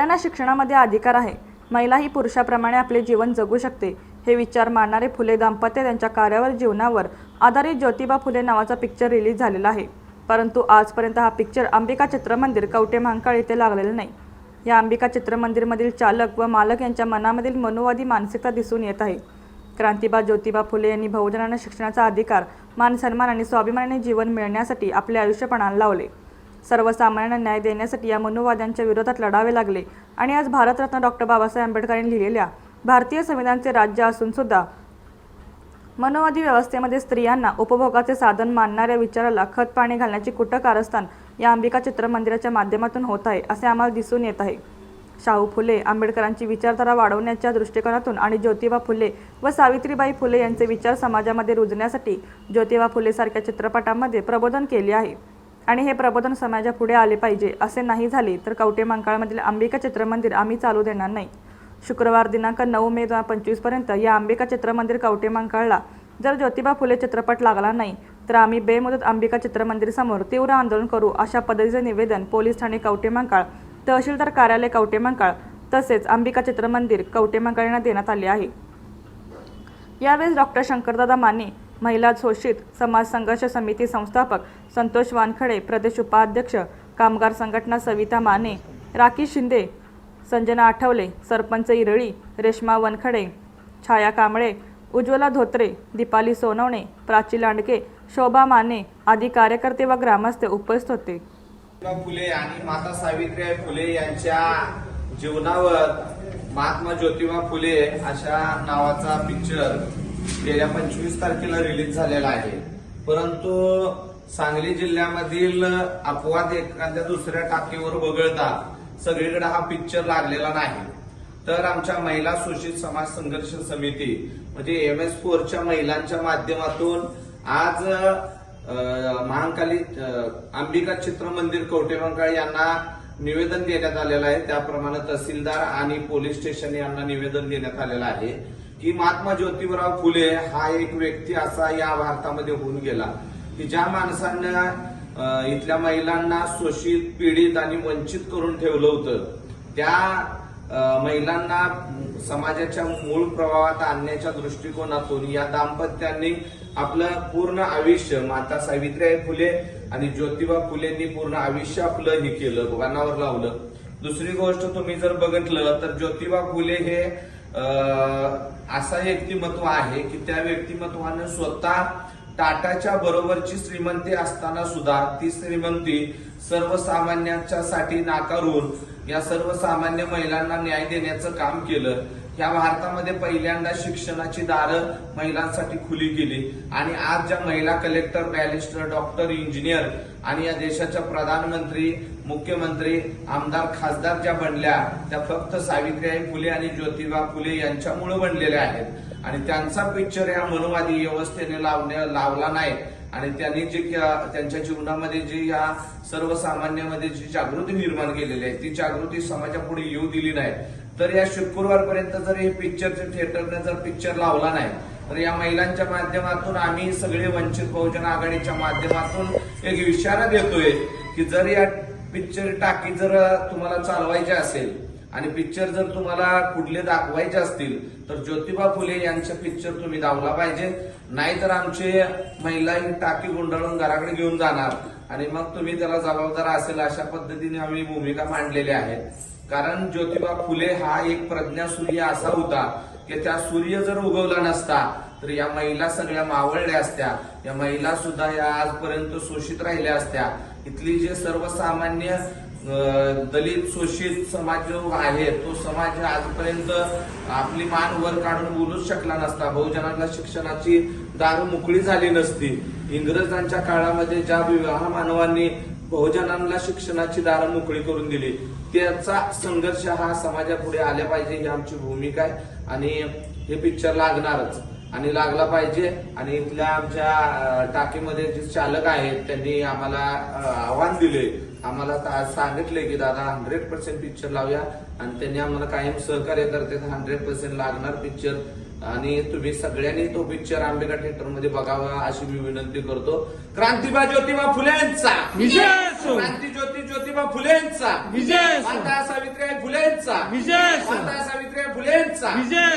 महिलांना शिक्षणामध्ये अधिकार आहे. महिला ही पुरुषाप्रमाणे आपले जीवन जगू शकते हे विचार मानणारे फुले दाम्पत्य त्यांच्या कार्यावर जीवनावर आधारित ज्योतिबा फुले नावाचा पिक्चर रिलीज झालेला आहे. परंतु आजपर्यंत हा पिक्चर अंबिका चित्रमंदिर कवटे महांकाळ येथे लागलेला नाही. या अंबिका चित्रमंदिरमधील चालक व मालक यांच्या मनामधील मनोवादी मानसिकता दिसून येत आहे. क्रांतिबा ज्योतिबा फुले यांनी बहुजनांना शिक्षणाचा अधिकार मान सन्मान आणि स्वाभिमानाने जीवन मिळण्यासाठी आपले आयुष्यपणाला लावले. सर्वसामान्यांना न्याय देण्यासाठी या मनुवाद्यांच्या विरोधात लढावे लागले. आणि आज भारतरत्न डॉक्टर बाबासाहेब आंबेडकरांनी लिहिलेल्या भारतीय संविधानाचे राज्य असून सुद्धा मनोवादी व्यवस्थेमध्ये स्त्रियांना उपभोगाचे साधन मानणाऱ्या विचाराला खत पाणी घालण्याची कुठं कारस्थान या अंबिका चित्रमंदिराच्या माध्यमातून होत आहे असे आम्हाला दिसून येत आहे. शाहू फुले आंबेडकरांची विचारधारा वाढवण्याच्या दृष्टिकोनातून आणि ज्योतिबा फुले व सावित्रीबाई फुले यांचे विचार समाजामध्ये रुजण्यासाठी ज्योतिबा फुलेसारख्या चित्रपटांमध्ये प्रबोधन केले आहे. आणि हे प्रबोधन समाजापुढे आले पाहिजे असे नाही झाले तर कवटे मंकाळमधील अंबिका चित्रमंदिर आम्ही चालू देणार नाही. शुक्रवार दिनांक नऊ मे दोन हजार पंचवीसपर्यंत या अंबिका चित्रमंदिर कवटे मंकाळला जर ज्योतिबा फुले चित्रपट लागला नाही तर आम्ही बेमुदत अंबिका चित्रमंदिरसमोर तीव्र आंदोलन करू अशा पद्धतीचे निवेदन पोलीस ठाणे कवटे मंकाळ तहसीलदार कार्यालय कवटे मंकाळ तसेच अंबिका चित्रमंदिर कवटे मंकाळ यांना देण्यात आले आहे. यावेळेस डॉक्टर शंकरदादा माने महिला शोषित समाज संघर्ष समिती संस्थापक संतोष वानखडे प्रदेश उपाध्यक्ष कामगार संघटना सविता माने राखी शिंदे संजना आठवले सरपंच इरळी रेश्मा वनखडे छाया कांबळे उज्ज्वला धोत्रे दीपाली सोनवणे प्राची लांडके शोभा माने आदी कार्यकर्ते व ग्रामस्थ उपस्थित होते. फुले आणि माता सावित्रीबाई फुले यांच्या जीवनावर महात्मा ज्योतिबा फुले अशा नावाचा पिक्चर गेल्या पंचवीस तारखेला रिलीज झालेला आहे. परंतु सांगली जिल्ह्यामधील अपवाद एखाद्या दुसऱ्या टाकीवर वगळता सगळीकडे हा पिक्चर लागलेला नाही. तर आमच्या महिला शोषित समाज संघर्ष समिती म्हणजे एम एस फोरच्या महिलांच्या माध्यमातून आज अ, महाकाली अ, अंबिका चित्रमंदिर कवटेमंकाळ यांना निवेदन देण्यात आलेलं आहे. त्याप्रमाणे तहसीलदार आणि पोलीस स्टेशन यांना निवेदन देण्यात आलेलं आहे. की महात्मा ज्योतिबराव फुले हा एक व्यक्ती असा या भारतामध्ये होऊन गेला. की ज्या माणसांना इथल्या महिलांना शोषित पीडित आणि वंचित करून ठेवलं होतं त्या महिलांना समाजाच्या मूळ प्रभावात आणण्याच्या दृष्टिकोनातून या दाम्पत्यांनी आपलं पूर्ण आयुष्य माता सावित्रीबाई फुले आणि ज्योतिबा फुलेंनी पूर्ण आयुष्य आपलं हे केलं भगवानावर लावलं. दुसरी गोष्ट तुम्ही जर बघितलं तर ज्योतिबा फुले हे असा व्यक्तिमत्व आहे की त्या व्यक्तिमत्वानं स्वतः टाटाच्या बरोबरची श्रीमंती असताना सुद्धा ती श्रीमंती सर्वसामान्यांच्या साठी नाकारून या सर्वसामान्य महिलांना न्याय देण्याचं काम केलं. या भारतामध्ये पहिल्यांदा शिक्षणाची दारं महिलांसाठी खुली केली आणि आज ज्या महिला कलेक्टर बॅरिस्टर डॉक्टर इंजिनियर आणि या देशाच्या प्रधानमंत्री मुख्यमंत्री आमदार खासदार ज्या बनल्या त्या फक्त सावित्रीबाई फुले आणि ज्योतिबा फुले यांच्यामुळे बनलेल्या आहेत. आणि त्यांचा पिक्चर या मनोवादी व्यवस्थेने लावण्या लावला नाही. आणि त्यांनी जे त्यांच्या जीवनामध्ये जी या सर्वसामान्यामध्ये जी जागृती निर्माण केलेली आहे ती जागृती समाजापुढे येऊ दिली नाही. तर या शुक्रवारपर्यंत जर हे पिक्चरचे थिएटरने जर पिक्चर लावला नाही तर या महिलांच्या माध्यमातून आम्ही सगळे वंचित बहुजन आघाडीच्या माध्यमातून एक इशारा देतोय की जर या पिक्चर टाकी जर तुम्हाला चालवायची असेल आणि पिक्चर जर तुम्हाला कुठले दाखवायचे असतील तर ज्योतिबा फुले यांचे पिक्चर तुम्ही दावला पाहिजे. नाहीतर आमचे महिला ही टाकी गुंडाळून घराकडे घेऊन जाणार. आणि मग तुम्ही त्याला जबाबदार असेल अशा पद्धतीने आम्ही भूमिका मांडलेल्या आहेत कारण ज्योतिबा फुले हा एक प्रज्ञा सूर्य असा होता की त्या सूर्य जर उगवला नसता तर या महिला सगळ्या मावळल्या असत्या. या महिला सुद्धा या आजपर्यंत शोषित राहिल्या असत्या. इथली जे सर्वसामान्य दलित शोषित समाज जो आहे तो समाज आजपर्यंत आपली मान वर काढून बोलूच शकला नसता. बहुजनांना शिक्षणाची दारू मोकळी झाली नसती. इंग्रजांच्या काळामध्ये ज्या विवाह मानवांनी बहुजनांना शिक्षणाची दार मोकळी करून दिली त्याचा संघर्ष हा समाजापुढे आल्या पाहिजे ही आमची भूमिका आहे. आणि हे पिक्चर लागणारच. आणि लागला पाहिजे. आणि इथल्या आमच्या टाकीमध्ये जे चालक आहेत त्यांनी आम्हाला आव्हान दिले. आम्हाला सांगितले की दादा हंड्रेड पर्सेंट पिक्चर लावूया. आणि त्यांनी आम्हाला कायम सहकार्य करते हंड्रेड पर्सेंट लागणार पिक्चर आणि तुम्ही सगळ्यांनी तो पिक्चर आंबेगा थिएटरमध्ये बघावा अशी मी विनंती करतो. क्रांतिबा ज्योतिबा फुलेंचा! असो क्रांतीज्योती ज्योतिबा फुलेंचा विजय माता सावित्रीबाई फुलेंचा विजय माता सावित्रीबाई फुलेंचा विजय